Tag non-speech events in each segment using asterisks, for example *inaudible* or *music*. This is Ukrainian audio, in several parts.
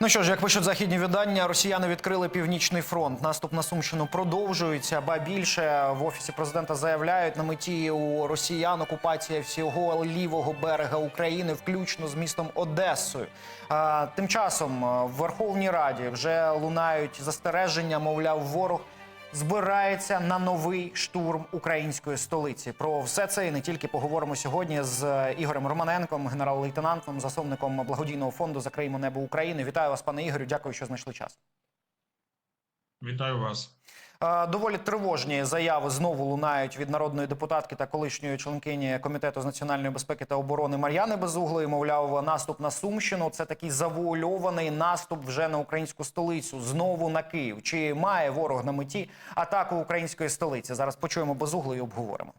Ну що ж, як пишуть західні видання, росіяни відкрили північний фронт. Наступ на Сумщину продовжується. Ба більше в офісі президента заявляють на меті у росіян окупація всього лівого берега України, включно з містом Одесою. А, тим часом в Верховній Раді вже лунають застереження, мовляв, ворог. Збирається на новий штурм української столиці. Про все це і не тільки поговоримо сьогодні з Ігорем Романенком, генерал-лейтенантом, засновником благодійного фонду Закриємо небо України. Вітаю вас, пане Ігорю. Дякую, що знайшли час. Вітаю вас. Е, Доволі тривожні заяви знову лунають від народної депутатки та колишньої членкині комітету з національної безпеки та оборони Мар'яни Безуглої. Мовляв, наступ на Сумщину це такий завуальований наступ вже на українську столицю. Знову на Київ. Чи має ворог на меті атаку української столиці? Зараз почуємо Безуглу і обговоримо.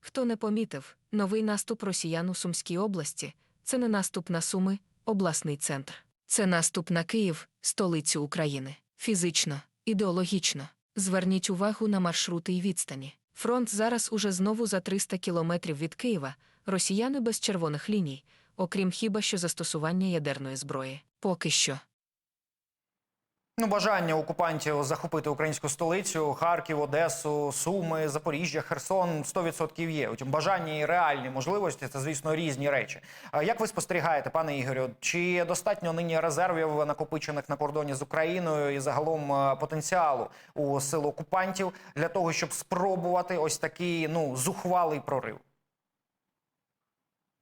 Хто не помітив, новий наступ росіян у Сумській області це не наступ на Суми, обласний центр. Це наступ на Київ, столицю України. Фізично, ідеологічно. Зверніть увагу на маршрути і відстані. Фронт зараз уже знову за 300 кілометрів від Києва, росіяни без червоних ліній, окрім хіба що застосування ядерної зброї. Поки що. Ну, бажання окупантів захопити українську столицю, Харків, Одесу, Суми, Запоріжжя, Херсон 100% є. Утім, бажання і реальні можливості це, звісно, різні речі. А Як ви спостерігаєте, пане Ігорю, чи достатньо нині резервів накопичених на кордоні з Україною і загалом е, потенціалу у сил окупантів для того, щоб спробувати ось такий ну зухвалий прорив?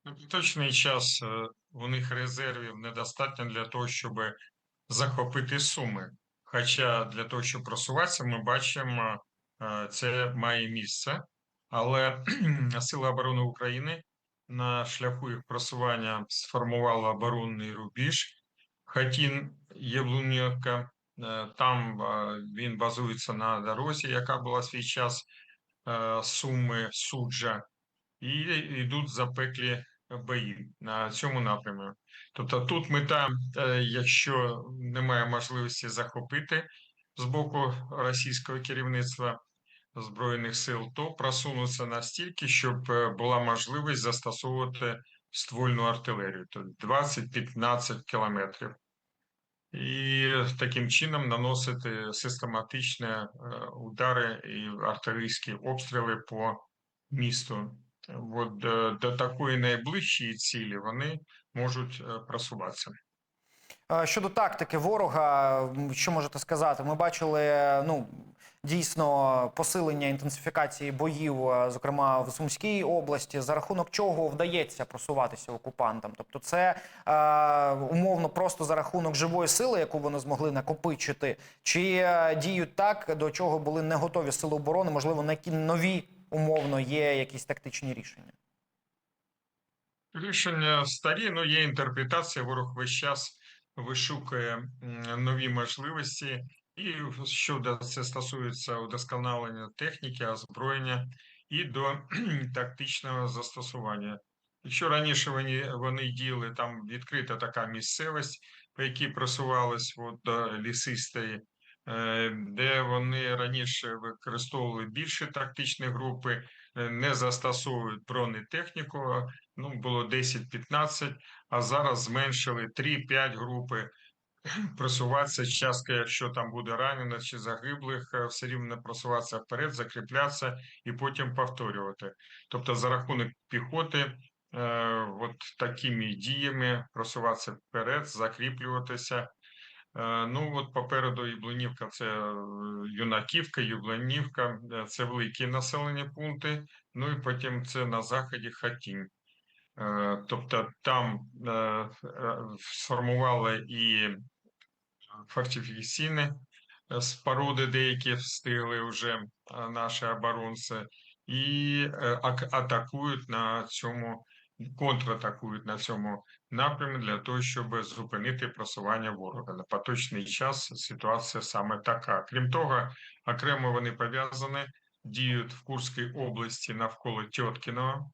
На поточний час е, у них резервів недостатньо для того, щоб захопити суми. Хоча для того, щоб просуватися, ми бачимо, е, це має місце. Але *clears throat* Сили оборони України на шляху їх просування сформувала оборонний рубіж. Хатін Євлунівка, е, там е, він базується на дорозі, яка була свій час Суми, Суджа, і йдуть запеклі бої на цьому напрямі. Тобто тут мета, е, якщо немає можливості захопити з боку російського керівництва збройних сил, то просунутися настільки, щоб е, була можливість застосовувати ствольну артилерію, тобто 20-15 кілометрів. І таким чином наносити систематичні е, удари і артилерійські обстріли по місту. От до, до такої найближчої цілі вони можуть е, просуватися. Е, Щодо тактики ворога, що можете сказати? Ми бачили ну дійсно посилення інтенсифікації боїв, е, зокрема в Сумській області, за рахунок чого вдається просуватися окупантам. Тобто, це е, умовно просто за рахунок живої сили, яку вони змогли накопичити, чи е, діють так, до чого були не готові сили оборони, можливо, на нові умовно є якісь тактичні рішення. Рішення старі, ну є інтерпретація. Ворог весь час вишукує нові можливості, і щодо це стосується удосконалення техніки, озброєння і до тактичного застосування. Якщо раніше вони, вони діяли там відкрита така місцевість, по якій просувались от, лісистої, де вони раніше використовували більше тактичні групи, е, не застосовують бронетехніку, ну було 10-15, а зараз зменшили 3-5 групи. *clears throat* Просуватися часто, якщо там буде ранено чи загиблих, е, все рівно просуватися вперед, закріплятися і потім повторювати. Тобто, за рахунок піхоти, е, от такими діями просуватися вперед, закріплюватися. Е, Ну от попереду Яблунівка це е, Юнаківка, Яблунівка, е, це великі населені пункти. Ну і потім це на заході Хатінь. Тобто там сформували і фортифікаційні споруди, деякі встигли вже наші оборонці, і атакують на цьому, контратакують на цьому напрямі для того, щоб зупинити просування ворога. На поточний час ситуація саме така. Крім того, окремо вони пов'язані, діють в Курській області навколо Тьоткіного.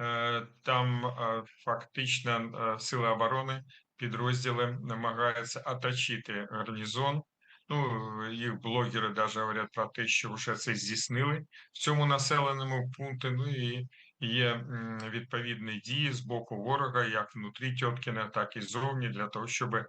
Е, Там е, фактично е, сили оборони підрозділи намагаються оточити гарнізон. Ну, їх блогери навіть говорять про те, що вже це здійснили в цьому населеному пункті. Ну і є відповідні дії з боку ворога, як внутрі Тьоткіна, так і зовні, для того, щоб е,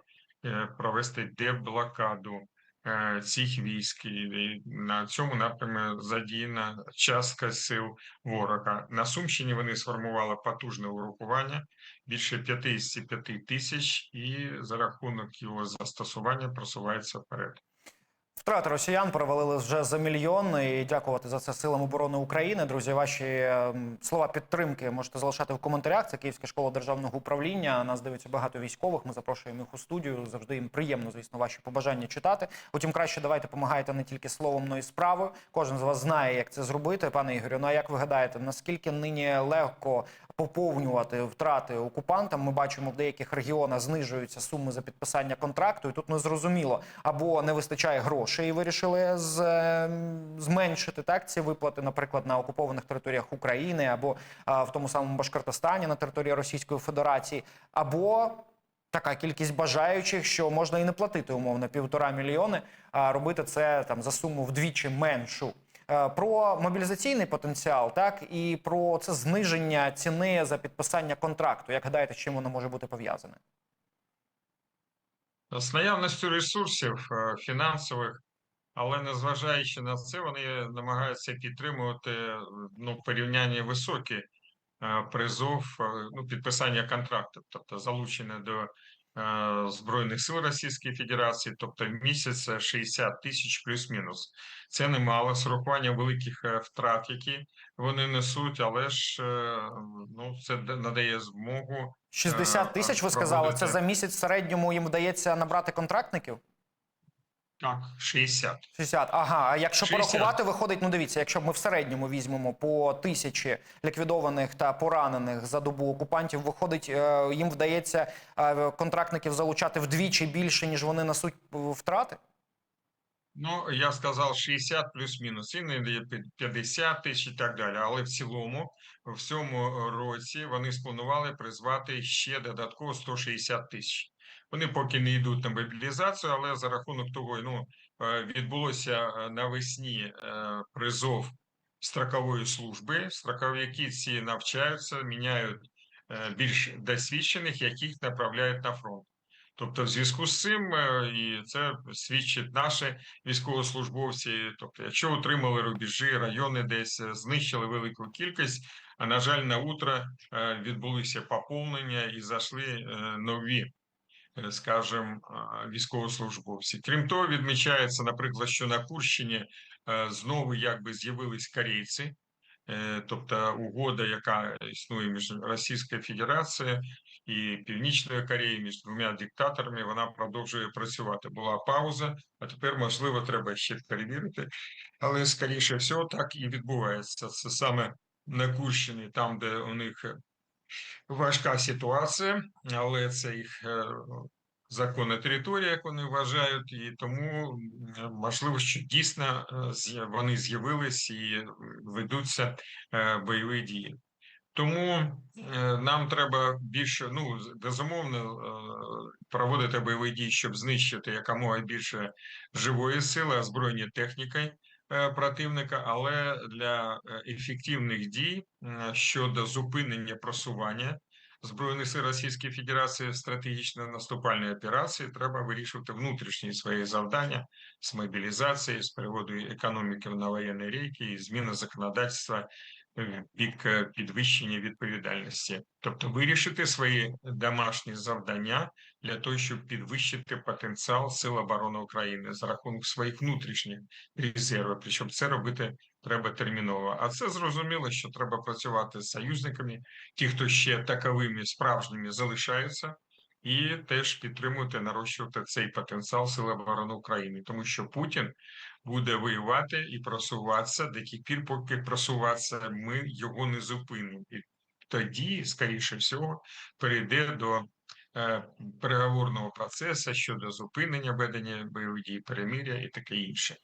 провести деблокаду е, цих військ. І на цьому напрямі задіяна частка сил ворога. На Сумщині вони сформували потужне угрупування більше 55 тисяч, і за рахунок його застосування просувається вперед. Втрати росіян перевалили вже за мільйон. І дякувати за це силам оборони України. Друзі, ваші ем, слова підтримки можете залишати в коментарях. Це Київська школа державного управління. Нас дивиться багато військових. Ми запрошуємо їх у студію. Завжди їм приємно, звісно, ваші побажання читати. Утім, краще давайте допомагайте не тільки словом, але й справою. Кожен з вас знає, як це зробити. Пане Ігорю, ну а як ви гадаєте, наскільки нині легко поповнювати втрати окупантам? Ми бачимо, в деяких регіонах знижуються суми за підписання контракту, і тут не зрозуміло або не вистачає грошей, і вирішили з, ем, зменшити так ці виплати, наприклад, на окупованих територіях України, або а, в тому самому Башкортостані на території Російської Федерації, або така кількість бажаючих, що можна і не платити умовно півтора мільйони, а робити це там за суму вдвічі меншу. Е, Про мобілізаційний потенціал, так і про це зниження ціни за підписання контракту. Як гадаєте, чим воно може бути пов'язане? З наявністю ресурсів е, фінансових, але незважаючи на це, вони намагаються підтримувати ну, порівняння високі е, призов, е, ну, підписання контрактів, тобто залучення до Збройних сил Російської Федерації, тобто в місяць це 60 тисяч плюс-мінус. Це немало з урахуванням великих е, втрат, які вони несуть, але ж е, ну, це надає змогу 60 Е, тисяч, ви проводити- сказали, це за місяць в середньому їм вдається набрати контрактників? Так 60. 60. Ага, а якщо 60. порахувати, виходить, ну дивіться, якщо ми в середньому візьмемо по тисячі ліквідованих та поранених за добу окупантів, виходить, е, їм вдається е, контрактників залучати вдвічі більше, ніж вони несуть е, втрати? Ну, я сказав 60 плюс-мінус, іноді під 50 тисяч і так далі. Але в цілому, в цьому році вони спланували призвати ще додатково 160 тисяч. Вони поки не йдуть на мобілізацію, але за рахунок того, ну, е, відбулося е, навесні е, призов строкової служби. Строковики ці навчаються, міняють більш досвідчених, яких направляють на фронт. Тобто, в зв'язку з цим, і це свідчить наші військовослужбовці. Тобто, якщо отримали рубежі, райони десь знищили велику кількість, а на жаль, на утро відбулися поповнення і зайшли нові, скажімо, е, військовослужбовці. Крім того, відмічається, наприклад, що на Курщині е, знову якби з'явились корейці. Е, Тобто угода, яка існує між Російською Федерацією і Північною Кореєю, між двома диктаторами, вона продовжує працювати. Була пауза, а тепер, можливо, треба ще перевірити. Але, скоріше всього, так і відбувається. Це саме на Курщині, там, де у них е, важка ситуація, але це їх е, законна територія, як вони вважають, і тому можливо, що дійсно е, вони з'явились і е, ведуться е, бойові дії. Тому е, нам треба більше, ну безумовно, е, проводити бойові дії, щоб знищити якомога більше живої сили, озброєння технікою е, противника, але для е, ефективних дій щодо зупинення просування Збройних сил Російської Федерації в стратегічно наступальній операції треба вирішувати внутрішні свої завдання з мобілізації, з переводу економіки на воєнні рейки і зміни законодавства в бік е, підвищення відповідальності, тобто вирішити свої домашні завдання для того, щоб підвищити потенціал Сил оборони України за рахунок своїх внутрішніх резервів. Причому це робити треба терміново. А це зрозуміло, що треба працювати з союзниками, ті, хто ще таковими справжніми залишаються. І теж підтримувати, нарощувати цей потенціал Сил оборони України, тому що Путін буде воювати і просуватися до тих пір, поки просуватися, ми його не зупинимо. І тоді, скоріше всього, перейде до е, переговорного процесу щодо зупинення ведення бойових дій, перемиря і таке інше.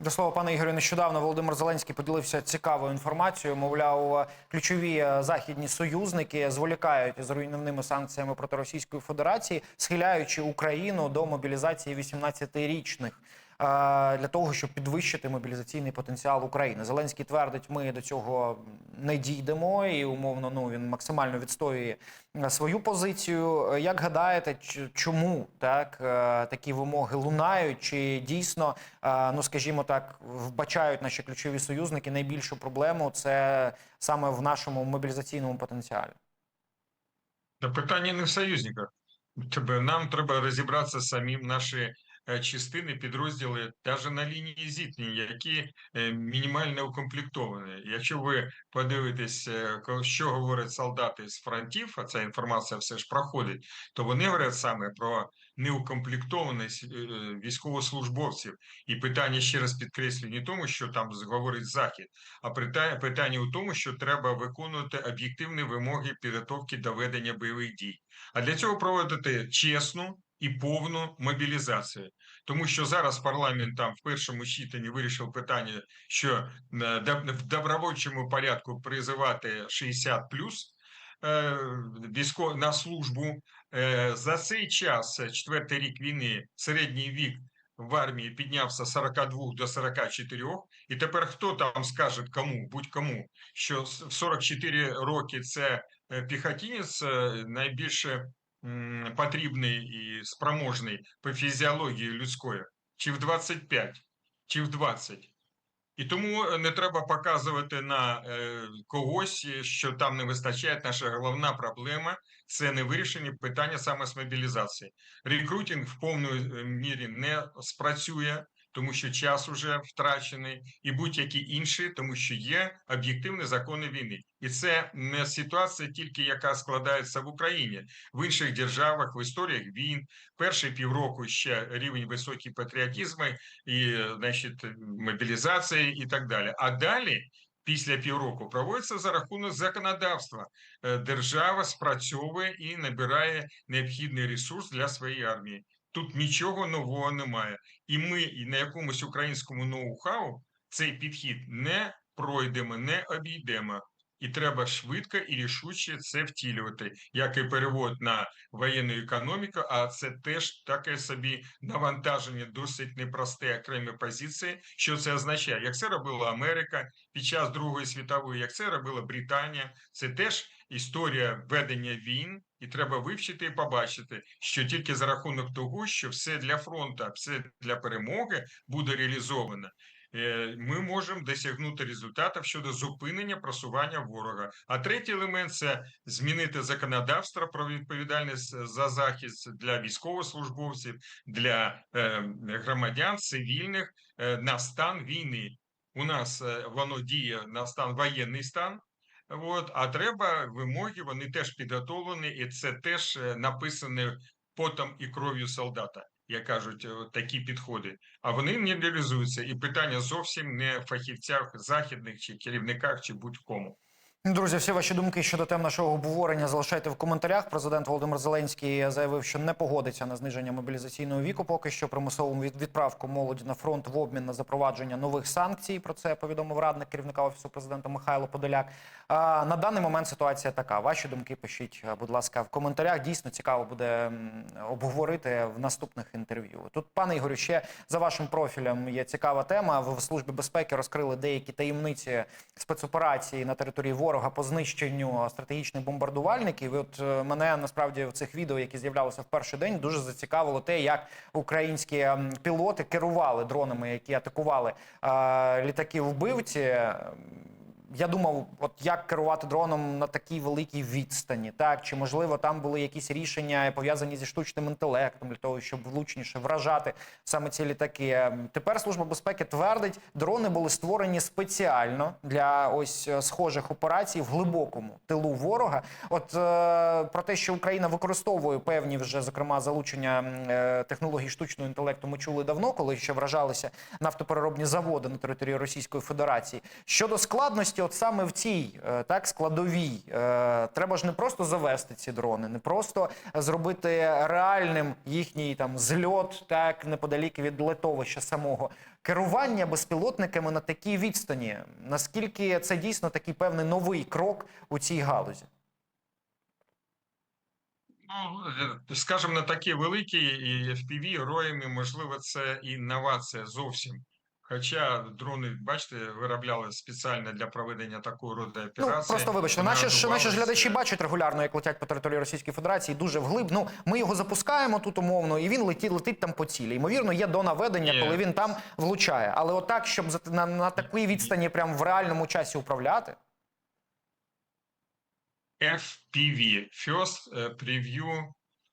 До слова, пане Ігорю, нещодавно Володимир Зеленський поділився цікавою інформацією. Мовляв, ключові е, західні союзники зволікають із руйнівними санкціями проти Російської Федерації, схиляючи Україну до мобілізації 18-річних. Для того, щоб підвищити мобілізаційний потенціал України. Зеленський твердить, ми до цього не дійдемо, і умовно ну він максимально відстоює е, свою позицію. Е, Як гадаєте, чому так е, такі вимоги лунають? Чи дійсно, е, ну скажімо так, вбачають наші ключові союзники найбільшу проблему це саме в нашому мобілізаційному потенціалі? Та питання не в союзниках. Тебе, нам треба розібратися самим наші е, частини, підрозділи, навіть на лінії зіткнення, які е, мінімально укомплектовані. Якщо ви подивитесь, е, що говорять солдати з фронтів, а ця інформація все ж проходить, то вони говорять саме про неукомплектованість е, е, військовослужбовців. І питання ще раз підкреслюю не тому, що там говорить Захід, а питання у тому, що треба виконувати об'єктивні вимоги підготовки до ведення бойових дій. А для цього проводити чесну і повну мобілізацію. Тому що зараз парламент там в першому читанні вирішив питання, що е, в добровольчому порядку призивати 60 плюс військо на службу. Е, За цей час, е, четвертий рік війни, середній вік в армії піднявся з 42 до 44, і тепер хто там скаже кому, будь-кому, що в 44 роки це е, піхотінець е, найбільше потрібний і спроможний по фізіології людської, чи в 25, чи в 20. І тому е, не треба показувати на е, когось, що там не вистачає. Наша головна проблема це не вирішені питання саме з мобілізації. Рекрутинг в повній мірі не спрацює, тому що час уже втрачений, і будь-які інші, тому що є об'єктивні закони війни, і це не ситуація, тільки яка складається в Україні в інших державах, в історіях війн. Перші півроку ще рівень високий патріотизму і, значить, мобілізації і так далі. А далі, після півроку, проводиться за рахунок законодавства. Е, Держава спрацьовує і набирає необхідний ресурс для своєї армії. Тут нічого нового немає. І ми і на якомусь українському ноу-хау цей підхід не пройдемо, не обійдемо. І треба швидко і рішуче це втілювати, як і перевод на воєнну економіку, а це теж таке собі навантаження, досить непросте окремі позиції. Що це означає? Як це робила Америка під час Другої світової, як це робила Британія, це теж історія ведення війн, і треба вивчити і побачити, що тільки за рахунок того, що все для фронту, все для перемоги буде реалізовано. е, Ми можемо досягнути результатів щодо зупинення просування ворога. А третій елемент це змінити законодавство про відповідальність за захист для військовослужбовців, для е, громадян цивільних е, на стан війни. У нас воно діє на стан воєнний стан. От, а треба вимоги, вони теж підготовлені, і це теж е, написане потом і кров'ю солдата, як кажуть, е, такі підходи. А вони не реалізуються. І питання зовсім не в фахівцях західних чи керівниках, чи будь-кому. Друзі, всі ваші думки щодо тем нашого обговорення залишайте в коментарях. Президент Володимир Зеленський заявив, що не погодиться на зниження мобілізаційного віку. Поки що примусову відправку молоді на фронт в обмін на запровадження нових санкцій. Про це повідомив радник керівника офісу президента Михайло Подоляк. А, на даний момент ситуація така. Ваші думки пишіть, будь ласка, в коментарях. Дійсно цікаво буде обговорити в наступних інтерв'ю. Тут, пане Ігорю, ще за вашим профілем є цікава тема. В службі безпеки розкрили деякі таємниці спецоперації на території ворога по знищенню стратегічних бомбардувальників. І от е, мене насправді в цих відео, які з'являлися в перший день, дуже зацікавило те, як українські ем, пілоти керували дронами, які атакували е, літаки вбивці. Я думав, от як керувати дроном на такій великій відстані, так чи можливо там були якісь рішення пов'язані зі штучним інтелектом для того, щоб влучніше вражати саме ці літаки. Тепер служба безпеки твердить, дрони були створені спеціально для ось е, схожих операцій в глибокому тилу ворога. От е, про те, що Україна використовує певні вже зокрема залучення е, технологій штучного інтелекту, ми чули давно, коли ще вражалися нафтопереробні заводи на території Російської Федерації. Щодо складності, от саме в цій е, так складовій, е, треба ж не просто завести ці дрони, не просто зробити реальним їхній там зльот, так неподалік від летовища самого. Керування безпілотниками на такій відстані. Наскільки це дійсно такий певний новий крок у цій галузі? Ну, е, скажімо, на такі великі і FPV роями, можливо, це інновація зовсім. Хоча дрони, бачите, виробляли спеціально для проведення такого роду Ну операції. просто вибачте, Вони наші ж наші ж глядачі бачать регулярно, як летять по території Російської Федерації дуже вглиб. Ну ми його запускаємо тут умовно, і він летить, летить там по цілі. Ймовірно, є до наведення, Є. коли він там влучає. Але отак, щоб на, на такій відстані, прям в реальному часі управляти. FPV, First Preview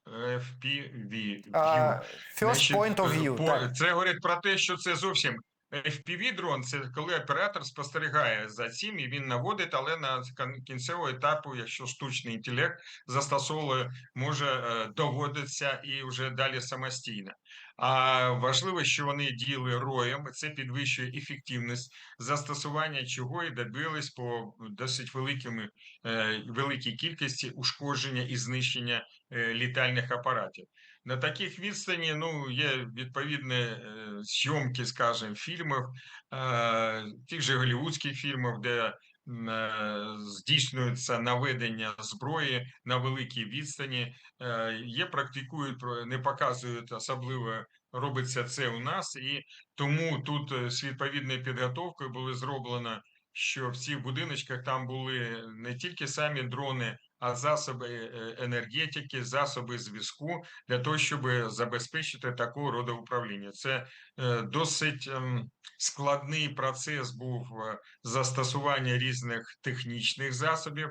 FPV. View. First Значить, point of е, view. по- так. Це говорить про те, що це зовсім FPV-дрон, це коли оператор спостерігає за цим і він наводить, але на кін- кінцевого етапу, якщо штучний інтелект застосовує, може е, доводиться і вже далі самостійно. А важливо, що вони діяли роєм, це підвищує ефективність застосування, чого і добились по досить великими е, великій кількості ушкодження і знищення е, літальних апаратів. На таких відстані ну, є відповідні е, зйомки, скажімо, фільмів, е, тих же голівудських фільмів, де е, здійснюється наведення зброї на великій відстані. Є, практикують, не показують особливо, робиться це у нас, і тому тут з відповідною підготовкою було зроблено, що в цих будиночках там були не тільки самі дрони, а засоби е, енергетики, засоби зв'язку для того, щоб забезпечити такого роду управління. Це е, досить ем, складний процес був е, застосування різних технічних засобів,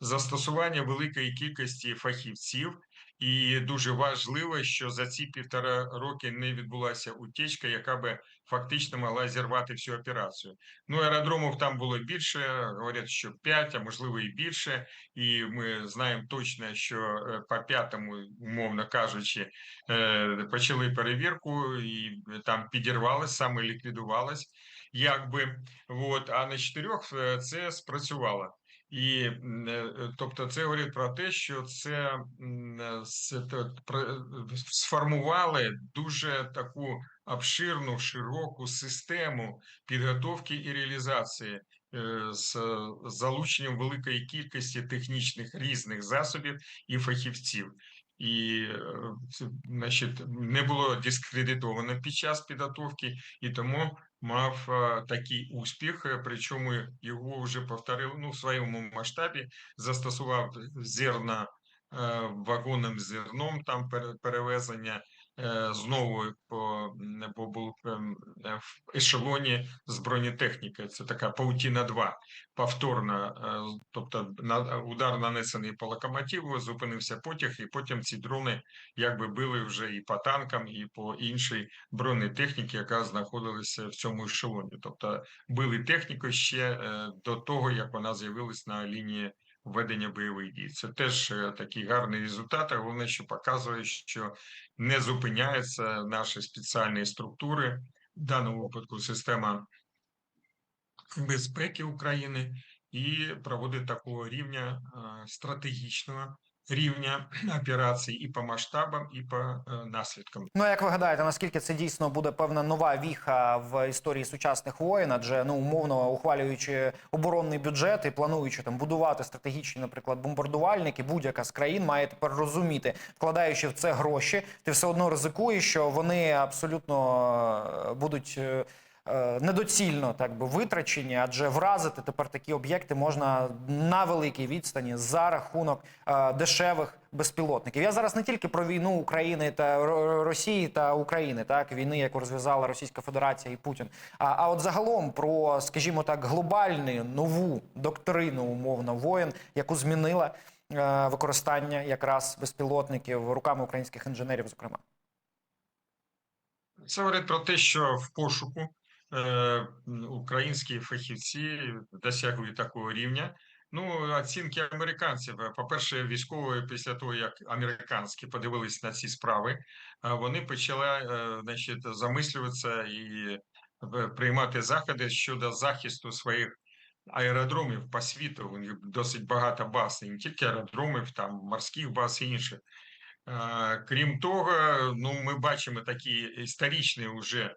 застосування великої кількості фахівців. І дуже важливо, що за ці півтора роки не відбулася утечка, яка би фактично могла зірвати всю операцію. Ну, аеродромів там було більше, говорять, що 5, а можливо і більше. І ми знаємо точно, що е, по п'ятому, умовно кажучи, е, почали перевірку, і там підірвалось, саме ліквідувалось, якби. От, а на чотирьох е, це спрацювало. І е, е, тобто, це говорить про те, що це е, сформували дуже таку обширну, широку систему підготовки і реалізації з залученням великої кількості технічних різних засобів і фахівців. І значить, не було дискредитовано під час підготовки, і тому мав такий успіх. е, Причому його вже повторив ну, в своєму масштабі, застосував зерна е, вагонним зерном, там перевезення е, знову по, по в ешелоні з бронетехніки. Це така паутіна 2 повторна, е, тобто удар нанесений по локомотиву, зупинився потяг, і потім ці дрони якби били вже і по танкам, і по іншій бронетехніці, яка знаходилася в цьому ешелоні. Тобто били техніку ще е, до того, як вона з'явилась на лінії ведення бойових дій. Це теж е, такий гарний результат, головне, що показує, що не зупиняються наші спеціальні структури, в даному випадку система безпеки України, і проводить такого рівня е, стратегічного рівня операцій і по масштабам, і по е, наслідкам. Ну, як ви гадаєте, наскільки це дійсно буде певна нова віха в історії сучасних воїн? Адже ну умовно ухвалюючи оборонний бюджет і плануючи там будувати стратегічні, наприклад, бомбардувальники, будь-яка з країн має тепер розуміти, вкладаючи в це гроші, ти все одно ризикуєш, що вони абсолютно е, будуть. Е, Недоцільно так би витрачені, адже вразити тепер такі об'єкти можна на великій відстані за рахунок е, дешевих безпілотників. Я зараз не тільки про війну України та Росії та України, так війни, яку розв'язала Російська Федерація і Путін. А, а от загалом про, скажімо так, глобальну нову доктрину умовно воєн, яку змінила е, використання якраз безпілотників руками українських інженерів, зокрема. Це говорить про те, що в пошуку українські фахівці досягли такого рівня. Ну, оцінки американців. е, По-перше, військові після того, як американські подивились на ці справи, вони почали е, значить, замислюватися і е, приймати заходи щодо захисту своїх аеродромів по світу. У них досить багато баз, і не тільки аеродромів, там морських баз і інших. Е, Крім того, ну ми бачимо такі історичні вже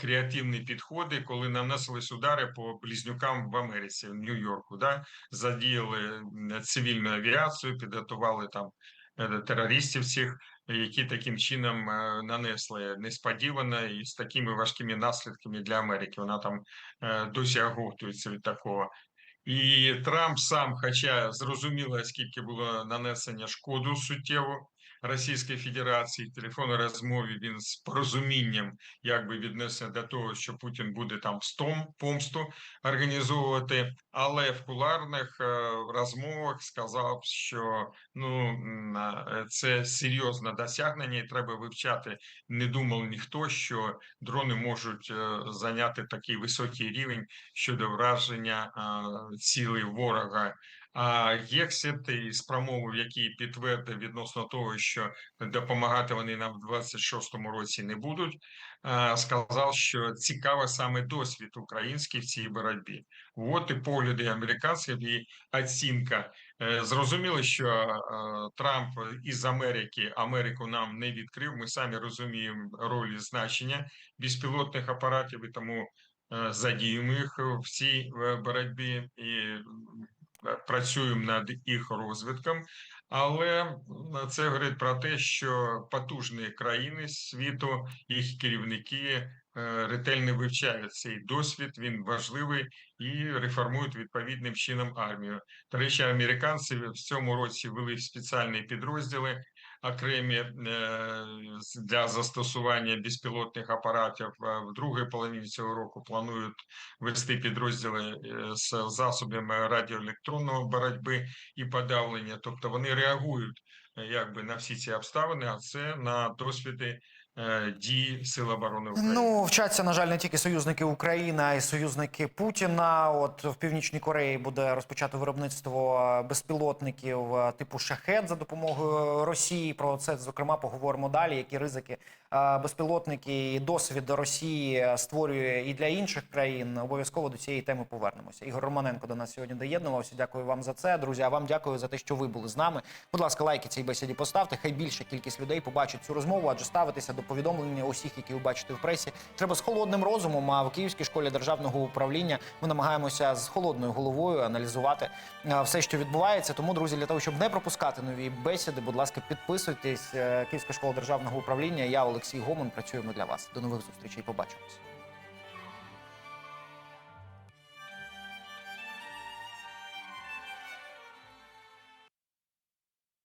креативні підходи, коли наносились удари по близнюкам в Америці, в Нью-Йорку, да? задіяли цивільну авіацію, підготували там е, терористів цих, які таким чином е, нанесли несподівано і з такими важкими наслідками для Америки. Вона там е, досі оготується від такого. І Трамп сам, хоча зрозуміло, скільки було нанесення шкоду суттєво Російської Федерації, в телефонній розмові він з порозумінням якби віднесений до того, що Путін буде там стом помсту організовувати, але в куларних е, розмовах сказав, що ну е, це серйозне досягнення, і треба вивчати. Не думав ніхто, що дрони можуть е, зайняти такий високий рівень щодо враження цілей ворога. А Єксіт із промовив, який підтвердив відносно того, що допомагати вони нам в 26-му році не будуть, сказав, що цікавий саме досвід український в цій боротьбі. От і погляди американців і оцінка. Е, Зрозуміло, що е, Трамп із Америки Америку нам не відкрив. Ми самі розуміємо роль і значення безпілотних апаратів, і тому е, задіємо їх в цій боротьбі і працюємо над їх розвитком. Але це говорить про те, що потужні країни світу, їх керівники е, ретельно вивчають цей досвід. Він важливий і реформують відповідним чином армію. До речі, американці в цьому році вели спеціальні підрозділи окремі е, для застосування безпілотних апаратів. В другій половині цього року планують вести підрозділи е, з засобами радіоелектронного боротьби і подавлення. Тобто вони реагують е, якби на всі ці обставини, а це на досвіди е, дій Сил оборони України. Ну, вчаться, на жаль, не тільки союзники України, а й союзники Путіна. От в Північній Кореї буде розпочато виробництво безпілотників е, типу шахет за допомогою Росії. Про це зокрема поговоримо далі. Які ризики е, безпілотники і досвід Росії створює і для інших країн. Обов'язково до цієї теми повернемося. Ігор Романенко до нас сьогодні доєднувався. Дякую вам за це, друзі. А вам дякую за те, що ви були з нами. Будь ласка, лайки цій бесіді поставте. Хай більша кількість людей побачить цю розмову, адже ставитися до повідомлення усіх, які ви бачите в пресі, треба з холодним розумом. А в Київській школі державного управління ми намагаємося з холодною головою аналізувати е, все, що відбувається. Тому, друзі, для того, щоб не пропускати нові бесіди, будь ласка, підписуйтесь. Е, Київська школа державного управління. Я Олексій Гомон. Працюємо для вас. До нових зустрічей. Побачимось.